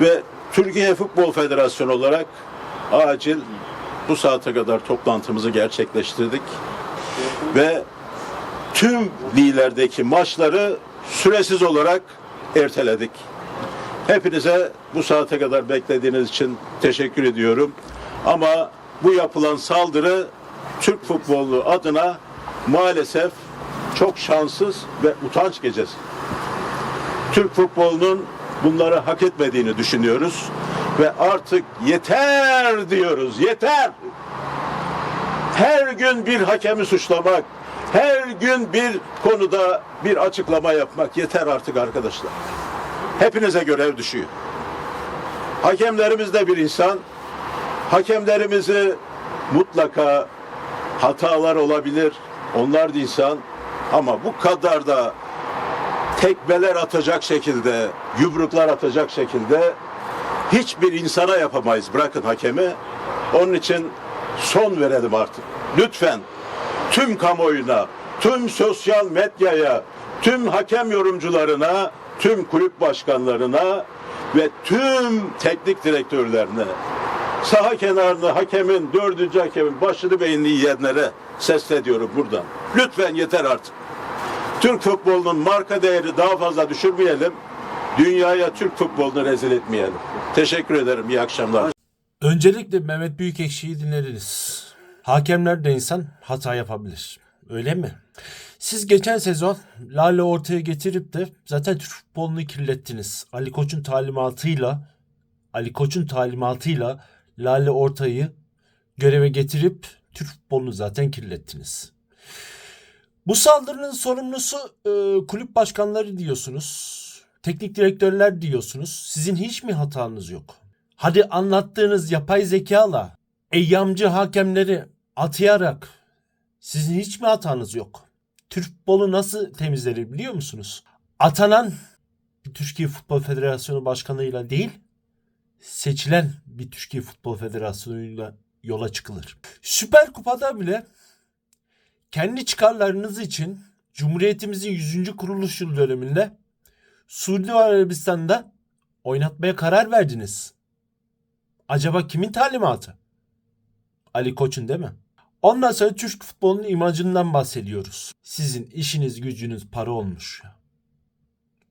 Ve Türkiye Futbol Federasyonu olarak acil bu saate kadar toplantımızı gerçekleştirdik. Ve tüm liglerdeki maçları süresiz olarak erteledik. Hepinize bu saate kadar beklediğiniz için teşekkür ediyorum. Ama bu yapılan saldırı Türk futbolu adına maalesef çok şanssız ve utanç gecesi. Türk futbolunun bunları hak etmediğini düşünüyoruz ve artık yeter diyoruz. Yeter. Her gün bir hakemi suçlamak, her gün bir konuda bir açıklama yapmak yeter artık arkadaşlar. Hepinize görev düşüyor. Hakemlerimiz de bir insan. Hakemlerimizi mutlaka hatalar olabilir. Onlar da insan. Ama bu kadar da tekmeler atacak şekilde, yumruklar atacak şekilde hiçbir insana yapamayız. Bırakın hakemi. Onun için son verelim artık. Lütfen tüm kamuoyuna, tüm sosyal medyaya, tüm hakem yorumcularına, tüm kulüp başkanlarına ve tüm teknik direktörlerine saha kenarında hakemin, dördüncü hakemin başını beynini yiyenlere sesleniyorum buradan. Lütfen yeter artık. Türk futbolunun marka değeri daha fazla düşürmeyelim. Dünyaya Türk futbolunu rezil etmeyelim. Teşekkür ederim. İyi akşamlar. Öncelikle Mehmet Büyükekşi'yi dinlediniz. Hakemler de insan hata yapabilir. Öyle mi? Siz geçen sezon Lale ortaya getirip de zaten Türk futbolunu kirlettiniz. Ali Koç'un talimatıyla Ali Koç'un talimatıyla Lale Orta'yı göreve getirip Türk futbolunu zaten kirlettiniz. Bu saldırının sorumlusu e, kulüp başkanları diyorsunuz. Teknik direktörler diyorsunuz. Sizin hiç mi hatanız yok? Hadi anlattığınız yapay zekayla eyyamcı hakemleri atayarak sizin hiç mi hatanız yok? Türk futbolu nasıl temizlenir biliyor musunuz? Atanan Türkiye Futbol Federasyonu başkanıyla değil, seçilen bir Türkiye Futbol Federasyonu'yla yola çıkılır. Süper Kupa'da bile kendi çıkarlarınız için Cumhuriyetimizin 100. kuruluş yıl döneminde Suudi Arabistan'da oynatmaya karar verdiniz. Acaba kimin talimatı? Ali Koç'un değil mi? Ondan sonra Türk futbolunun imajından bahsediyoruz. Sizin işiniz gücünüz para olmuş.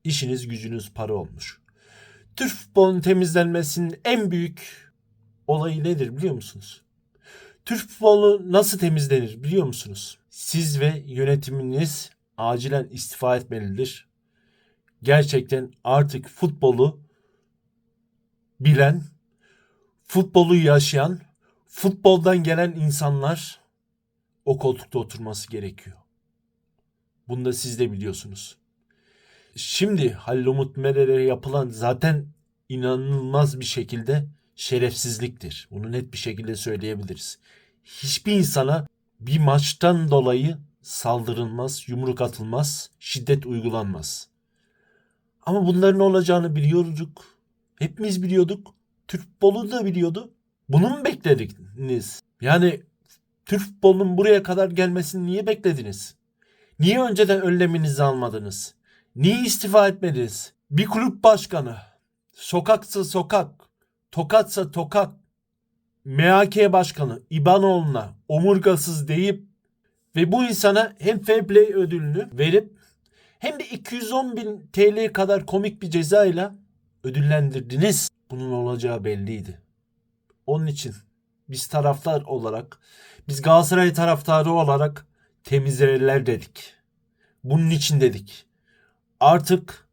İşiniz gücünüz para olmuş. Türk futbolunun temizlenmesinin en büyük olayı nedir biliyor musunuz? Türk futbolu nasıl temizlenir biliyor musunuz? Siz ve yönetiminiz acilen istifa etmelidir. Gerçekten artık futbolu bilen, futbolu yaşayan, futboldan gelen insanlar o koltukta oturması gerekiyor. Bunu da siz de biliyorsunuz. Şimdi Halil Umut Merer'e yapılan zaten inanılmaz bir şekilde şerefsizliktir. Bunu net bir şekilde söyleyebiliriz. Hiçbir insana bir maçtan dolayı saldırılmaz, yumruk atılmaz, şiddet uygulanmaz. Ama bunların olacağını biliyorduk. Hepimiz biliyorduk. Türk futbolu da biliyordu. Bunu mu beklediniz? Yani Türk futbolunun buraya kadar gelmesini niye beklediniz? Niye önceden önleminizi almadınız? Niye istifa etmediniz? Bir kulüp başkanı, sokaksa sokak, tokatsa tokat, MHK başkanı İbanoğlu'na omurgasız deyip ve bu insana hem fair play ödülünü verip hem de 210 bin TL kadar komik bir cezayla ödüllendirdiniz. Bunun olacağı belliydi. Onun için biz taraftar olarak, biz Galatasaray taraftarı olarak temizlerler dedik. Bunun için dedik. Artık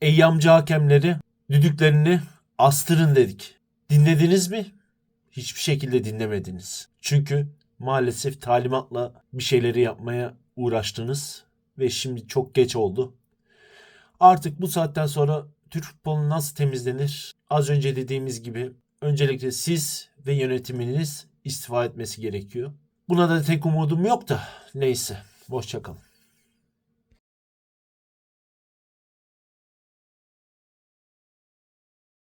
eyyamcı hakemleri düdüklerini astırın dedik. Dinlediniz mi? Hiçbir şekilde dinlemediniz. Çünkü maalesef talimatla bir şeyleri yapmaya uğraştınız ve şimdi çok geç oldu. Artık bu saatten sonra Türk futbolu nasıl temizlenir? Az önce dediğimiz gibi öncelikle siz ve yönetiminiz istifa etmesi gerekiyor. Buna da tek umudum yok da neyse. Hoşçakalın.